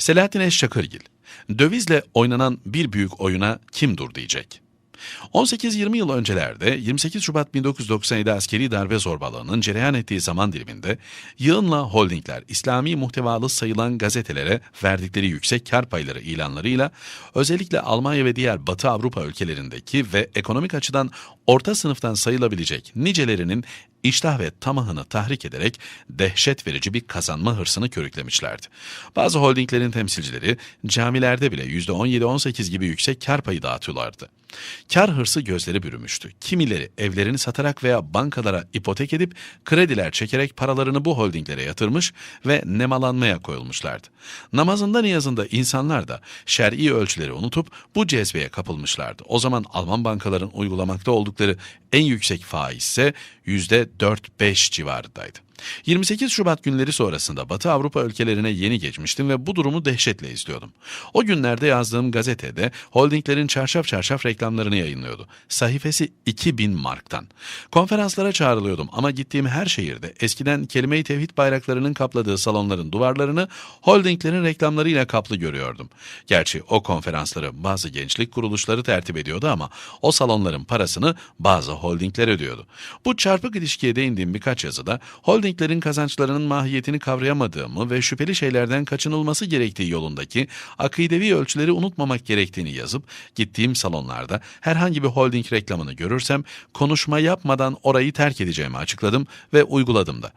Selahattin Eşşakırgil, dövizle oynanan bir büyük oyuna kim dur diyecek? 18-20 yıl öncelerde 28 Şubat 1997 askeri darbe zorbalığının cereyan ettiği zaman diliminde yığınla holdingler İslami muhtevalı sayılan gazetelere verdikleri yüksek kar payları ilanlarıyla özellikle Almanya ve diğer Batı Avrupa ülkelerindeki ve ekonomik açıdan orta sınıftan sayılabilecek nicelerinin iştah ve tamahını tahrik ederek dehşet verici bir kazanma hırsını körüklemişlerdi. Bazı holdinglerin temsilcileri camilerde bile %17-18 gibi yüksek kar payı dağıtıyorlardı. Kar hırsı gözleri bürümüştü. Kimileri evlerini satarak veya bankalara ipotek edip krediler çekerek paralarını bu holdinglere yatırmış ve nemalanmaya koyulmuşlardı. Namazında niyazında insanlar da şer'i ölçüleri unutup bu cezbeye kapılmışlardı. O zaman Alman bankaların uygulamakta oldukları en yüksek faiz ise %4-5 civarındaydı. 28 Şubat günleri sonrasında Batı Avrupa ülkelerine yeni geçmiştim ve bu durumu dehşetle izliyordum. O günlerde yazdığım gazetede holdinglerin çarşaf çarşaf reklamlarını yayınlıyordu. Sayfası 2000 marktan. Konferanslara çağrılıyordum ama gittiğim her şehirde eskiden kelime-i tevhid bayraklarının kapladığı salonların duvarlarını holdinglerin reklamlarıyla kaplı görüyordum. Gerçi o konferansları bazı gençlik kuruluşları tertip ediyordu ama o salonların parasını bazı holdingler ödüyordu. Bu çarpık ilişkiye değindiğim birkaç yazıda holding holdinglerin kazançlarının mahiyetini kavrayamadığımı ve şüpheli şeylerden kaçınılması gerektiği yolundaki akidevi ölçüleri unutmamak gerektiğini yazıp gittiğim salonlarda herhangi bir holding reklamını görürsem konuşma yapmadan orayı terk edeceğimi açıkladım ve uyguladım da.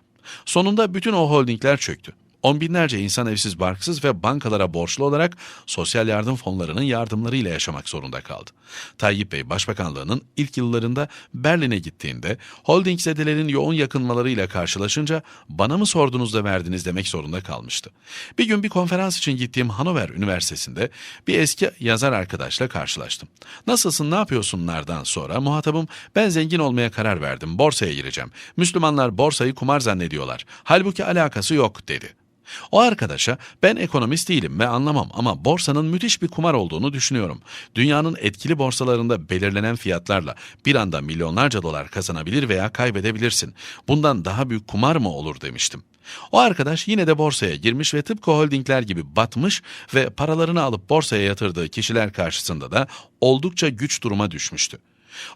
Sonunda bütün o holdingler çöktü. On binlerce insan evsiz barksız ve bankalara borçlu olarak sosyal yardım fonlarının yardımlarıyla yaşamak zorunda kaldı. Tayyip Bey Başbakanlığının ilk yıllarında Berlin'e gittiğinde holding zedelerin yoğun yakınmalarıyla karşılaşınca bana mı sordunuz da verdiniz demek zorunda kalmıştı. Bir gün bir konferans için gittiğim Hanover Üniversitesi'nde bir eski yazar arkadaşla karşılaştım. Nasılsın ne yapıyorsunlardan sonra muhatabım ben zengin olmaya karar verdim borsaya gireceğim. Müslümanlar borsayı kumar zannediyorlar. Halbuki alakası yok dedi. O arkadaşa ben ekonomist değilim ve anlamam ama borsanın müthiş bir kumar olduğunu düşünüyorum. Dünyanın etkili borsalarında belirlenen fiyatlarla bir anda milyonlarca dolar kazanabilir veya kaybedebilirsin. Bundan daha büyük kumar mı olur demiştim. O arkadaş yine de borsaya girmiş ve tıpkı holdingler gibi batmış ve paralarını alıp borsaya yatırdığı kişiler karşısında da oldukça güç duruma düşmüştü.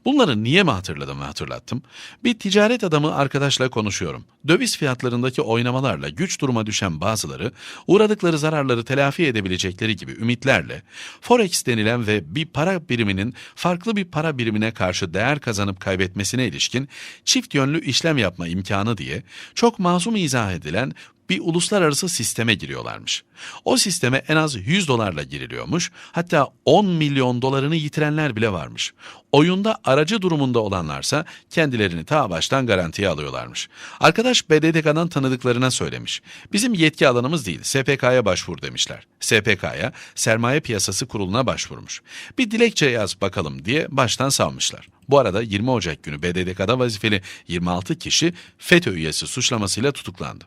Bunları niye mi hatırladım ve hatırlattım? Bir ticaret adamı arkadaşla konuşuyorum. Döviz fiyatlarındaki oynamalarla güç duruma düşen bazıları uğradıkları zararları telafi edebilecekleri gibi ümitlerle forex denilen ve bir para biriminin farklı bir para birimine karşı değer kazanıp kaybetmesine ilişkin çift yönlü işlem yapma imkanı diye çok masum izah edilen bir uluslararası sisteme giriyorlarmış. O sisteme en az 100 dolarla giriliyormuş, hatta 10 milyon dolarını yitirenler bile varmış. Oyunda aracı durumunda olanlarsa kendilerini ta baştan garantiye alıyorlarmış. Arkadaş BDDK'dan tanıdıklarına söylemiş. Bizim yetki alanımız değil, SPK'ya başvur demişler. SPK'ya Sermaye Piyasası Kurulu'na başvurmuş. Bir dilekçe yaz bakalım diye baştan savmışlar. Bu arada 20 Ocak günü BDDK'da vazifeli 26 kişi FETÖ üyesi suçlamasıyla tutuklandı.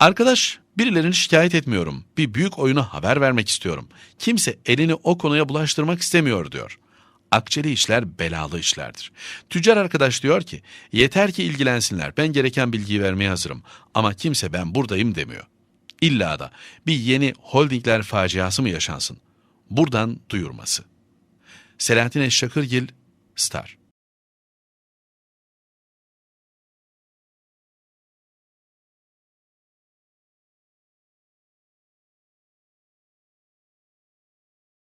Arkadaş, birilerini şikayet etmiyorum. Bir büyük oyuna haber vermek istiyorum. Kimse elini o konuya bulaştırmak istemiyor diyor. Akçeli işler belalı işlerdir. Tüccar arkadaş diyor ki, yeter ki ilgilensinler, ben gereken bilgiyi vermeye hazırım. Ama kimse ben buradayım demiyor. İlla da bir yeni holdingler faciası mı yaşansın? Buradan duyurması. Selahattin Eşşakırgil, Star